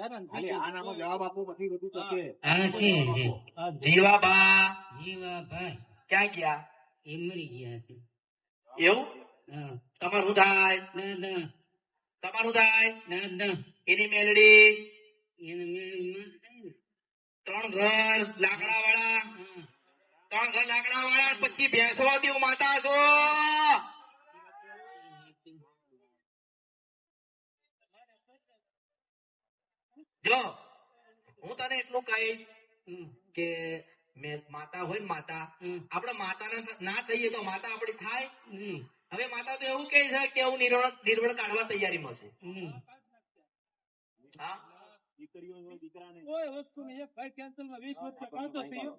ખાલી જવાબ આપો પછી બધું થશે હા. છે છે. જીવાબા જીવાભાઈ. ક્યાં ગયા? એ મરી ગયા એવું? તમારું થાય? દાદા તમારું થાય? દાદા એની મેલડી. ત્રણ ઘર લાકડા વાળા. ત્રણ ઘર લાકડા વાળા પછી ભેંસો હતી માતા છો. જો હું તને એટલું કહીશ કે મેં માતા હોય ને માતા આપણે માતાના ના થઈએ તો માતા આપણી થાય? હવે માતા તો એવું કહે છે કે હું નિર્વણ નિર્વણ કાઢવા તૈયારીમાં છું. હા? દીકરીઓ દીકરાને. કોઈ વસ્તુની એક કેન્સલમાં વીસ વર્ષ પાછો થયો.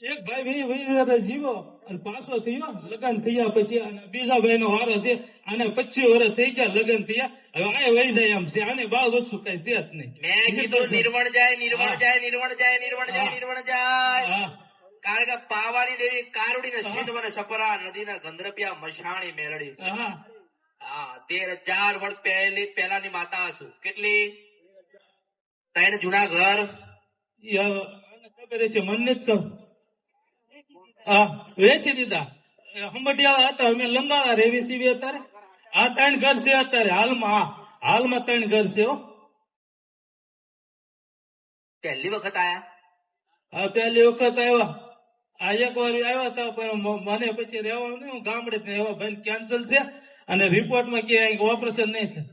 એક ભાઈ વી વી વર્ષ જીવો અને પાછો થયો લગ્ન થયા પછી અને બીજા ભાઈ નો વારો છે અને પચીસ વર્ષ થઈ ગયા લગ્ન થયા. હવે આ વહી જાય એમ છે આને બાર ઓછું કઈ છે જ નહીં. મેં કીધું નિર્વણ જાય નિર્વણ જાય નિર્વણ જાય નિર્વણ જાય નિર્વણ જાય. કારણ કે પાવાની દેવી કારુડી ને સિંધ મને સપરા નદી ના ગંધરપિયા મશાણી મેળડી હા. હા તેર ચાર વર્ષ પહેલી પહેલાની માતા હશું. કેટલી? ત્રણ જૂના ઘર. ખબર છે મને નથી ખબર હા વેચી દીધા. હંબડિયા હતા અમે લંગાડા રેવી સીવી અત્યારે. આ ત્રણ ઘર છે અત્યારે હાલમાં હાલમાં ત્રણ ઘર છે પહેલી વખત આયા? હા પહેલી વખત આવ્યા આ એક વાર આવ્યા હતા પણ મને પછી રહેવાનું નહીં. હું ગામડે જ રહેવા ભાઈ કેન્સલ છે અને રિપોર્ટમાં કે ઓપરેશન નહીં થાય.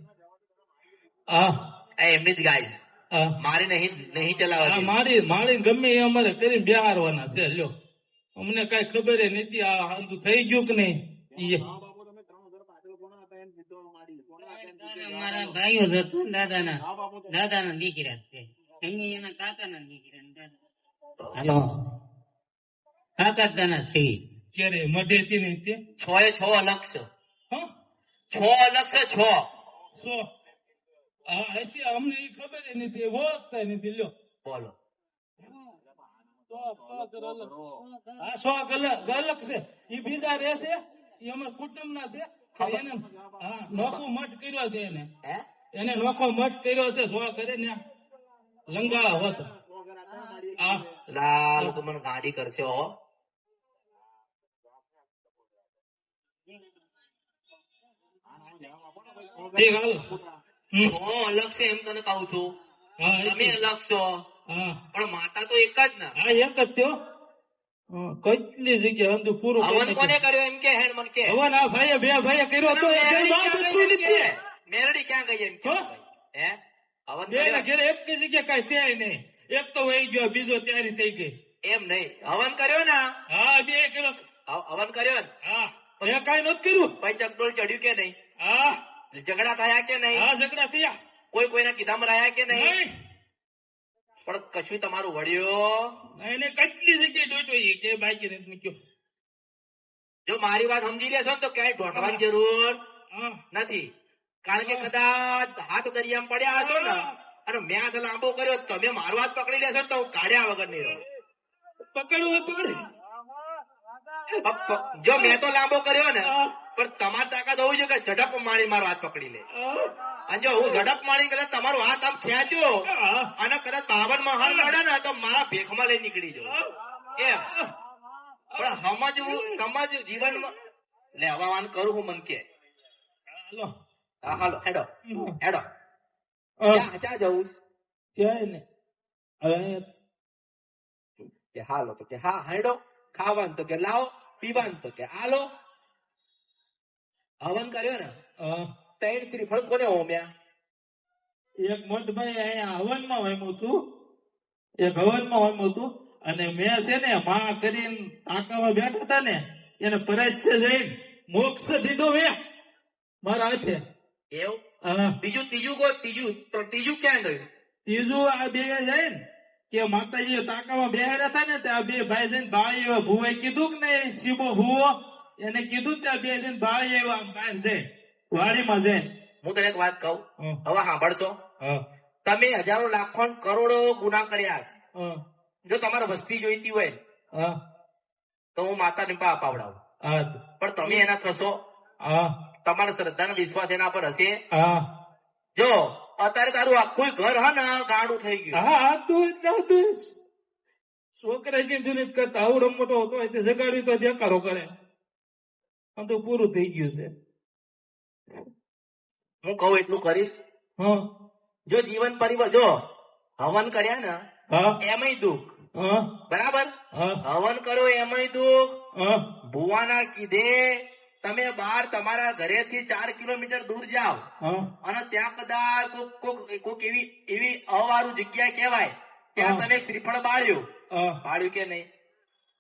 હા. એમની જ ગાય મારી નહીં નહીં ચલાવવાની મારી મારી ગમે એ અમારે કરી બિહારવાના છે લ્યો. અમને કઈ ખબર નથી આ હાંધું થઈ ગયું કે નહીં. મારા ભાઈઓ જ હતો દાદાના. દાદાના દીકરા છે. એના કાકાના દીકરા હાલો. કાકા દાના છે ક્યારે? મઢેથી નહીં તે? છ એ છ અલગ છે. છ અલગ છ સો હા અમને એ ખબર નથી. ઓળખતા નથી. લ્યો. બોલો. આ સો અલગ અલગ છે. ઈ બીજા રહેશે ઈ અમારા કુટુંબ ના છે એને હા નોખો મઠ કર્યો છે એને. એને નોખો મઠ કર્યો છે સો કરે ને લંગાળા હોત. લાલ તું મને ગાડી કરશે હો. ઠીક હાલ. હમ. અલગ છે એમ તને કહું છું. હા તમે અલગ છો. પણ માતા તો એક જ ને. હા એક જ થયો. કેટલી જગ્યા અંધુ પૂરું હવન કોને કર્યો? એમ કે હેડ મન કે. હવન આ ભાઈએ બે ભાઈએ કર્યો તો મેરડી ક્યાં ગઈ એમ કે? હો? હવન બે કર્યો? એક જગ્યા કઈ છે નહીં. એક તો વહી ગયો બીજો તૈયારી થઈ ગઈ. એમ નહીં. હવન કર્યો ને? હા બે કર્યો. હવન કર્યો ને? હા. એ કઈ નથી કર્યું? ભાઈ ચકડોળ ચડ્યું કે નહીં? હા. ઝઘડા થયા કે નહીં? હા ઝઘડા થયા. કોઈ કોઈના કીધામાં રહ્યા કે નહીં. પણ કશું તમારું વળ્યો એને કેટલી જગ્યાએ જોઈતો કે બાકી નથી મૂક્યો જો મારી વાત સમજી લેશો તો ક્યાંય ઢોંઢવાની જરૂર નથી. કારણ કે કદાચ હાથ દરિયામાં પડ્યા હતો ને અને મેં હાથ લાંબો કર્યો તમે મારો હાથ પકડી લેશો તો હું કાઢ્યા વગર નહીં રહું. પકડવું પકડે જો મેં તો લાંબો કર્યો ને. પણ તમારી તાકાત હોવી જોઈએ કે ઝડપ મારી મારો હાથ પકડી લે. અને જો હું ઝડપ મારી કદાચ તમારો હાથ આમ ખેંચ્યો અને કદાચ બાવનમાં હાલ લડે ને તો મારા ભેખમાં લઈ નીકળી જાઉં. એમ. પણ સમજવું સમજ જીવનમાં લે હવામાન કરું હું મન કે. હાલો. હા હાલો હેડો. હેડો. ચા ક્યાં ક્યાં જવું? ક્યાંય હવે કે હાલો તો કે હા હેડો. ખાવાનું તો કે લાવો પીવાનું તો કે આલો હવન કર્યો ને. ત્રણ શ્રીફળ કોને હોમ્યા? એક મોટભાઈ અહીંયા હવનમાં હોમ્યું હતું. એક હવનમાં હોમ્યું હતું. અને મેં છે ને માં કરીને ટાંકામાં બેઠા હતા ને એને પરાજ્ય જઈને મોક્ષ દીધો મેં. મારા હાથે. એવું? બીજું ત્રીજું કો ત્રીજું તો ત્રીજું ક્યાં ગયું? ત્રીજું આ બે જઈને કે માતાજી તાકામાં બેહાર્યા હતા ને તે આ બે ભાઈ જઈને ભાઈ ભૂવે કીધું કે નહીં શિવો ભુવો એને કીધું ત્યાં બે જઈને ભાઈ એવા આમ બાંધે વાડીમાં જાય હું તને એક વાત કહું. હવે સાંભળશો. હા. તમે હજારો લાખો કરોડો ગુના કર્યા છે. જો તમારે વસ્તી જોઈતી હોય હા. તો હું માતાને પા અપાવડાવું પણ તમે એના થશો. હા. શ્રદ્ધાનો શ્રદ્ધા વિશ્વાસ એના પર હશે. જો અત્યારે તારું આખું ઘર હા ને ગાડું થઈ ગયું. હા તું છોકરા કેમ જૂની કરતા આવડો મોટો હતો જગાડ્યું તો દેકારો કરે. આમ તો પૂરું થઈ ગયું છે. હું કહું એટલું કરીશ? હા. જો જીવન પરિવાર જો હવન કર્યા ને એમાંય દુઃખ. બરાબર? હવન કરો એમાંય દુઃખ. ભુવાના કીધે તમે બહાર તમારા ઘરેથી ચાર કિલોમીટર દૂર જાઓ. અને ત્યાં કદાચ કોક કોક એવી એવી અવારું જગ્યા કહેવાય. ત્યાં તમે શ્રીફળ બાળ્યું. બાળ્યું કે નહીં?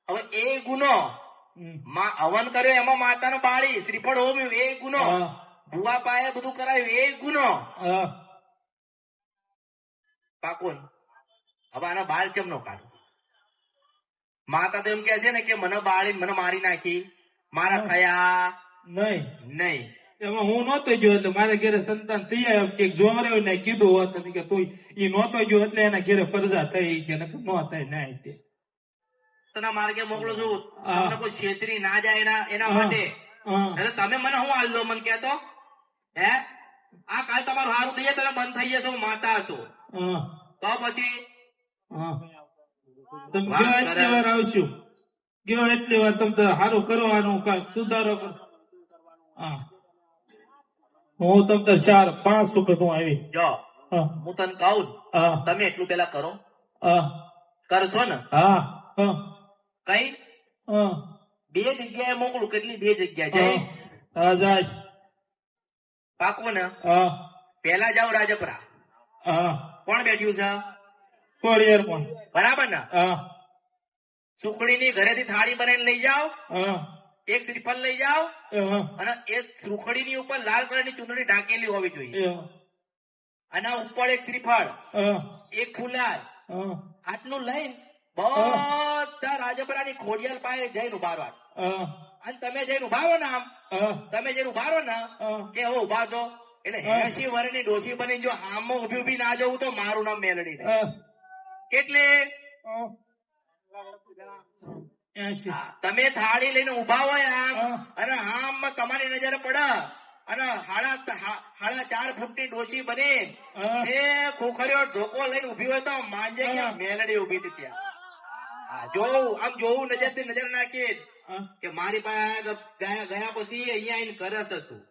હવે એ ગુનો હવન કર્યો એમાં માતાનો બાળી શ્રીફળ હોમ્યું એ ગુનો. ભુવા પાયે બધું કરાયું એ ગુનો. પાકુન હવે આના બાળ ચમ નો કાઢો? માતા તો એમ કે છે ને કે મને બાળી મને મારી નાખી. મારા થયા નહીં. નહીં. એમાં હું નહોતો ગયો એટલે મારે ઘરે સંતાન થઈ આવ્યો કે જોવરે કીધું હોત કે તું ઈ નહોતો ગયો એટલે એના ઘરે ફરજા થઈ કે ન નો થાય ના તે માર્ગે મોકલું છું. તમને કોઈ છેતરી ના જાય એના એના માટે. એટલે તમે મને હું હાલ દો મને કહેતો? હે? આ કાલ તમારું હારું થઈ જાય તમે બંધ થઈ જશો માતા હશો. તો પછી? આવશું. ગયો એટલી વાર સારું કરવાનું સુધારો હું. ચાર પાંચ વખત હું આવી. જો હું. તને કહું ને, તમે એટલું પેલા કરો. કરશો ને? હા. હા. કઈ? બે જગ્યાએ મોકલું. કેટલી? બે જગ્યા. જઈશ જાય ને પેલા જાઓ રાજપરા. કોણ બેઠ્યું છે? કોરિયર પણ. બરાબર ને? સુખડીની ઘરેથી થાળી બનાવીને લઈ જાઓ. હા. એક શ્રીફળ લઈ જાઓ. અને એ સુખડીની ઉપર લાલ કલરની ચૂંટણી ઢાંકેલી હોવી જોઈએ. અને ઉપર એક શ્રીફળ. હા. એક ફુલાર. આટલું લઈને બધા રાજપરાની ખોડિયાલ પાસે જઈને ઊભા રહો. અને તમે જઈને ઊભા રહો ને આમ તમે જઈને ઊભા રહો ને કે હવે ઊભા છો. એટલે. એસી વર્ષની ડોસી બની જો આમાં ઊભી ઊભી ના જવું તો મારું નામ મેલડી એટલે તમે થાળી લઈને ઊભા હોય આમ. અને આમ તમારી નજર પડે. અને હાડા હાડા ચાર ફૂટની ડોસી બને. એ ખોખરીઓ ઢોકો લઈને ઊભી હોય તો માંજે કે મેલડી ઊભી હતી ત્યાં. જોવું આમ જોવું નજરથી નજર નાખી કે મારી પાસે ગયા પછી અહીંયા આવીને કરસ હતું.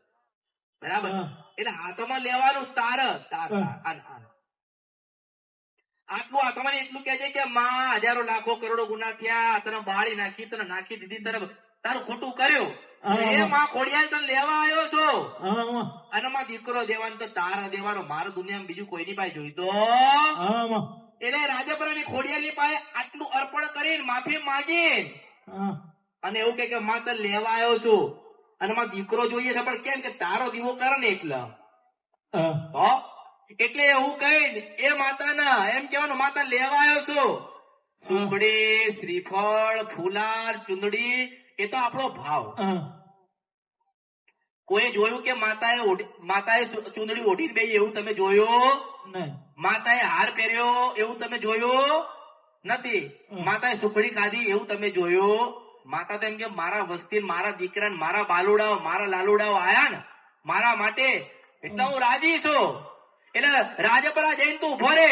બરાબર? એટલે હાથોમાં લેવાનું તાર તાર. આટલું આ તમારે એટલું કહે છે કે માં હજારો લાખો કરોડો ગુના થયા તને બાળી નાખી તને નાખી દીધી તને તારું ખોટું કર્યું. એ. માં ખોડિયાલ તને લેવા આવ્યો છો? અને માં દીકરો દેવાનો તો તારા દેવાનો મારા દુનિયામાં બીજું કોઈની પાસે જોઈતો. એટલે રાજપરાની ખોડિયાલની પાસે આટલું અર્પણ કરીને માફી માગી. અને એવું કે માં તને લેવા આવ્યો છું. અને મારો દીકરો જોઈએ છે પણ કેમ કે તારો દીવો કરે ને એટલે. હો? એટલે એવું કહી એ માતાના એમ કેવાનું માતા લેવા આવ્યો છું. સુખડી શ્રીફળ ફુલાર ચુંદડી એ તો આપણો ભાવ. કોઈ જોયું કે માતાએ માતાએ ચુંદડી ઓઢીને બે એવું તમે જોયું? નહીં. માતાએ હાર પહેર્યો એવું તમે જોયું નથી. માતાએ સુખડી ખાધી એવું તમે જોયું. માતા તો એમ કે મારા વસ્તી મારા દીકરા મારા બાલુડાઓ મારા લાલુડાઓ આયા ને મારા માટે. એટલે હું રાજી છું. એટલે રાજપરા જઈને તું ઊભો રે.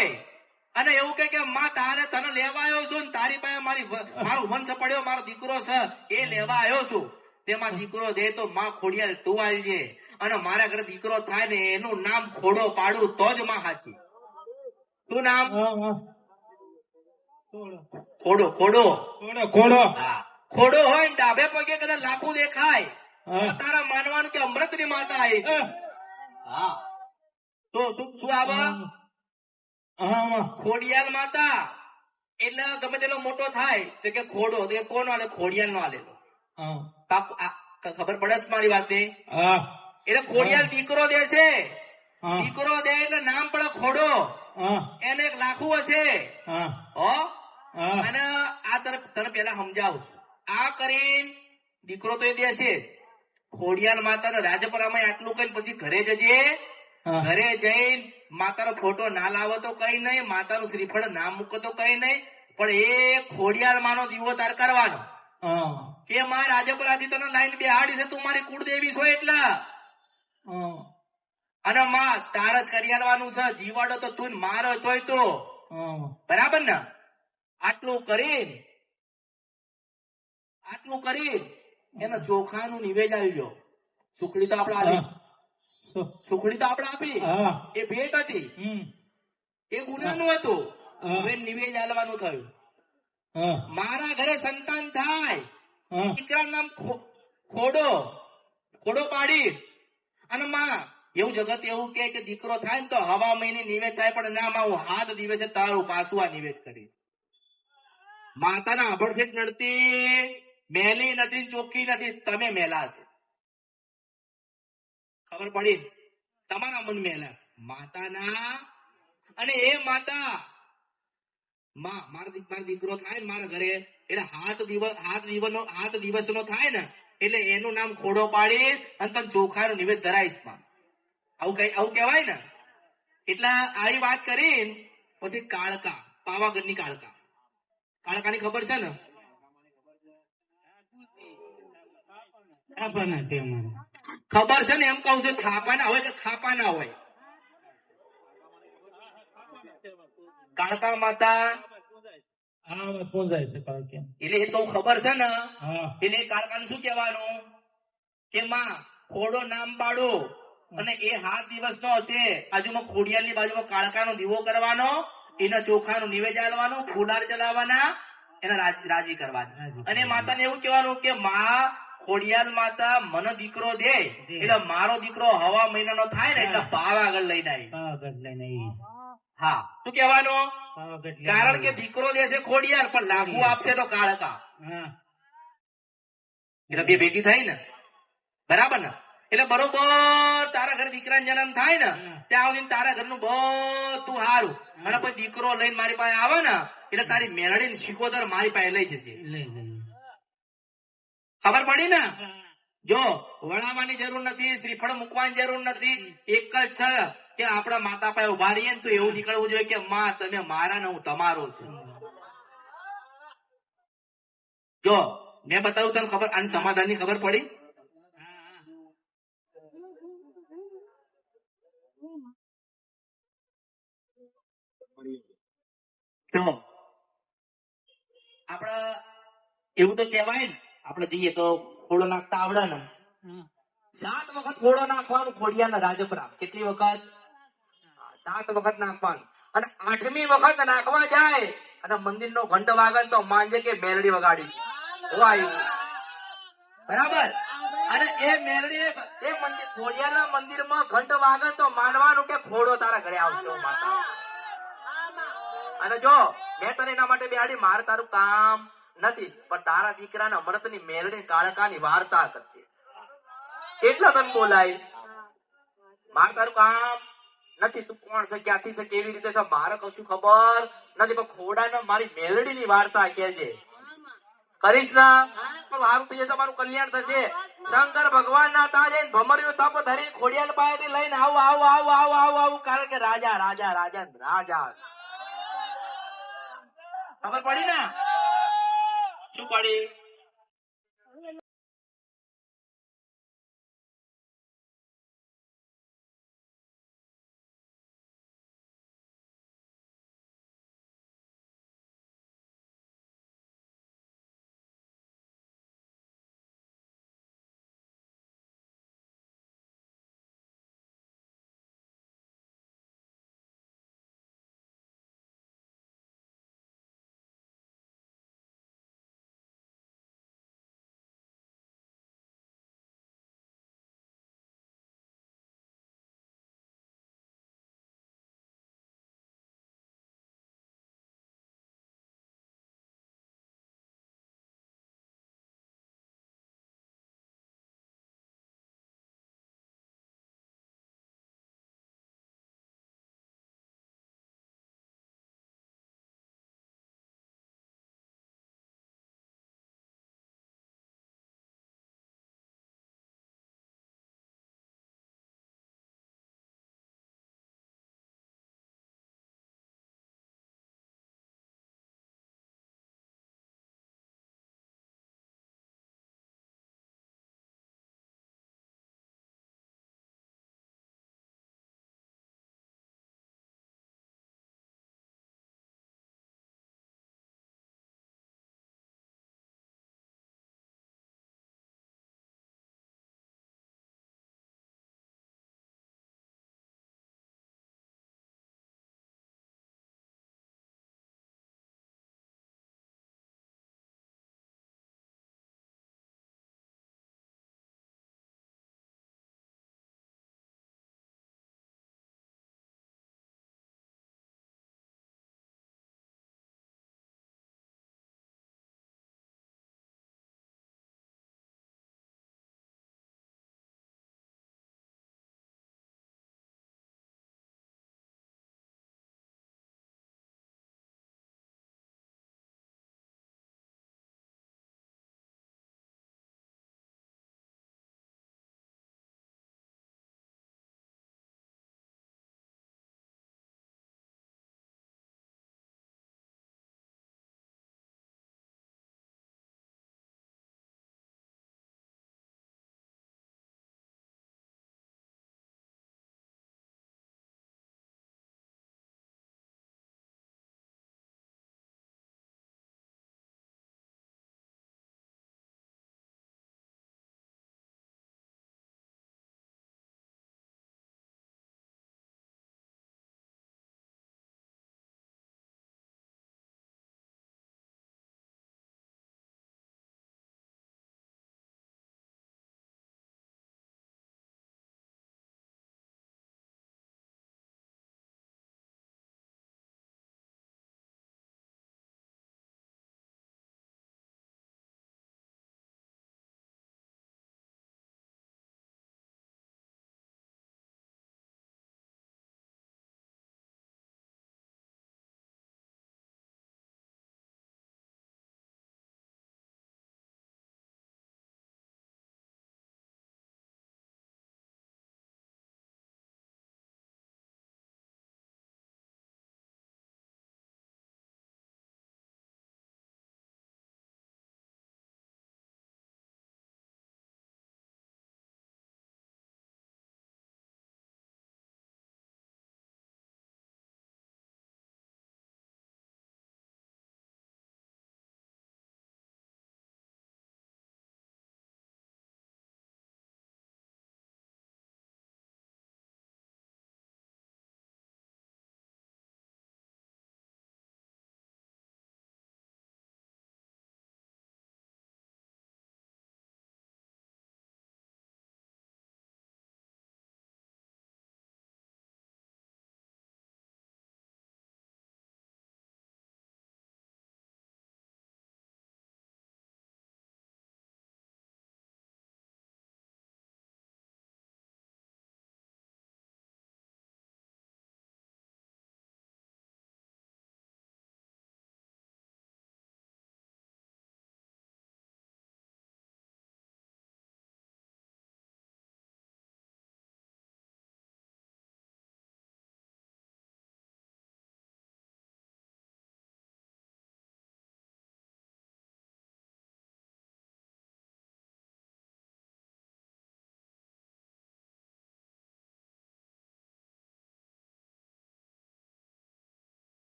અને એવું કે કે માં તારે તને લેવા આવ્યો છું ને તારી પાસે મારી મારો વંશ પડ્યો મારો દીકરો છે એ લેવા આવ્યો છું. તેમાં દીકરો દે તો માં ખોડિયાલ તું આલજે. અને મારા ઘરે દીકરો થાય ને એનું નામ ખોડો પાડું તો જ માં હાચી શું નામ? ખોડો. ખોડો ખોડો. ખોડો હા. ખોડો હોય ને ડાબે પગે કદાચ લાકુ દેખાય તારા માનવાનું કે અમૃતની માતા આવી હા. તો શું શું આવા? ખોડિયાલ માતા. એટલે ગમે તેનો મોટો થાય તો કે ખોડો. તો કે કોનો આલે? ખોડિયાલ નો આલેલો ખબર પડે મારી વાત હા. એટલે ખોડિયાલ દીકરો દે છે. દીકરો દે એટલે નામ પડે ખોડો. એને એક લાખું હશે. હો. અને આ તને તને પેલા સમજાવું. આ કરીને દીકરો તો એ દેશે ખોડિયાલ માતા રાજપરામાં આટલું કઈ પછી ઘરે જજે. ઘરે જઈને માતાનો ફોટો ના લાવો તો કઈ નહીં માતાનું શ્રીફળ ના મૂકો તો કઈ નહીં પણ એ ખોડિયાલ માનો દીવો તાર કરવાનો. કે માં રાજપરાધી તને લાઈન બેહાડી છે તું મારી કુળદેવી છો એટલા. અને માં તાર જ કરી આલવાનું છે. જીવાડો તો તું મારો તોય તો. બરાબર ને? આટલું કરી આટલું કરી એને ચોખાનું નિવેદ આવી ગયો. સુખડી તો આપણે આપી. સુખડી તો આપણે આપી. એ ભેટ હતી. એ ગુનાનું હતું. હવે નિવેદ આલવાનું થયું. મારા ઘરે સંતાન થાય. દીકરા નામ ખોડો. ખોડો પાડીશ. અને માં એવું જગત એવું કે દીકરો થાય ને તો હવા મહિને નિવેદ થાય, પણ ના, માં, હું હાથ દિવસે તારું પાછું આ નિવેદ કરી માતાના છે નડતી, મેલી નથી ચોખ્ખી નથી, તમે મેલા છે. ખબર પડી? તમારા મન મેલા માતાના, અને એ માતા, માં, મારા દીકરા દીકરો થાય ને મારા ઘરે, એટલે હાથ દિવસ, હાથ દિવસનો હાથ દિવસનો થાય ને, એટલે એનું નામ ખોડો પાડી અને તને ચોખાનું નિવેદ ધરાઈશમાં. આવું કઈ આવું કહેવાય ને? એટલે આવી વાત કરી પછી કાળકા પાવાગઢની કાળકા. કાળકાની ખબર છે ને? છે ખબર છે ને? એમ કહું છું થાપાના હોય કે ખાપાના હોય? કાળકા માતા. એટલે એ તો ખબર છે ને? એટલે કાળકા ને શું કહેવાનું? કે માં ખોડો નામ પાડો અને એ હાથ દિવસ નો હશે. બાજુમાં ખોડિયાલની બાજુમાં કાળકાનો દીવો કરવાનો એના ચોખાનું નિવેદ આલવાનું ચલાવવાના એના રાજી કરવાની. અને માતાને એવું કહેવાનું કે માં ખોડિયાલ માતા મને દીકરો દે. એટલે મારો દીકરો હવા મહિનાનો થાય ને એટલે પાવાગઢ લઈને આવી પાવાગઢ લઈને હા. શું કહેવાનો? કારણ કે દીકરો દેશે ખોડિયાર પણ લાગુ આપશે તો કાળકા. એટલે બે ભેગી થઈ ને. બરાબર ને? એટલે બરોબર તારા ઘર દીકરા જન્મ થાય ને. ત્યાં સુધી તારા ઘરનું બધું સારું અને પછી દીકરો લઈને મારી પાસે આવે ને એટલે તારી મેળડી ને શિકોતર મારી પાસે લઈ જશે ખબર પડી ને? જો વળાવવાની જરૂર નથી શ્રીફળ મૂકવાની જરૂર નથી. એક જ છે કે આપણા માતા પાસે ઊભા રહીએ ને તો એવું નીકળવું જોઈએ કે માં તમે મારા ને હું તમારો છું. જો મેં બતાવ્યું તને ખબર આની સમાધાનની ખબર પડી? તો આપડે એવું તો કહેવાય ને આપડે જઈએ તો ખોડો નાખતા આવડે ને. સાત વખત ખોડો નાખવાનું ખોડિયાના રાજપરા કેટલી વખત? સાત વખત નાખવાનું. અને આઠમી વખત નાખવા જાય. અને મંદિર નો ઘંટ વાગન તો માનજે કે મેલડી વગાડી. બરાબર? અને એ મેલડી એ મંદિર ખોડિયાના મંદિરમાં ઘંટ વાગન તો માનવાનું કે ખોડો તારા ઘરે આવશે માતા અને જો મેં તને એના માટે બેહાડી, મારે તારું કામ નથી, પણ તારા દીકરાના અમૃતની મેલડી કાળકાની વાર્તા કરજે. કેટલા તને બોલાય? મારે તારું કામ નથી, તું કોણ છે, ક્યાંથી છે, કેવી રીતે છે, મારે કશું ખબર નથી, પણ ખોડાને મારી મેલડીની વાર્તા કહેજે. કરીશ ના? પણ સારું થઈ જશે તમારું કલ્યાણ થશે. શંકર ભગવાન ના તાજે ભમર્યું તપ ધરી ખોડિયાલ પાસેથી લઈને આવું આવું આવું આવું આવું આવું, કારણ કે રાજા રાજા રાજા રાજા. ખબર પડી ને? શું પડી?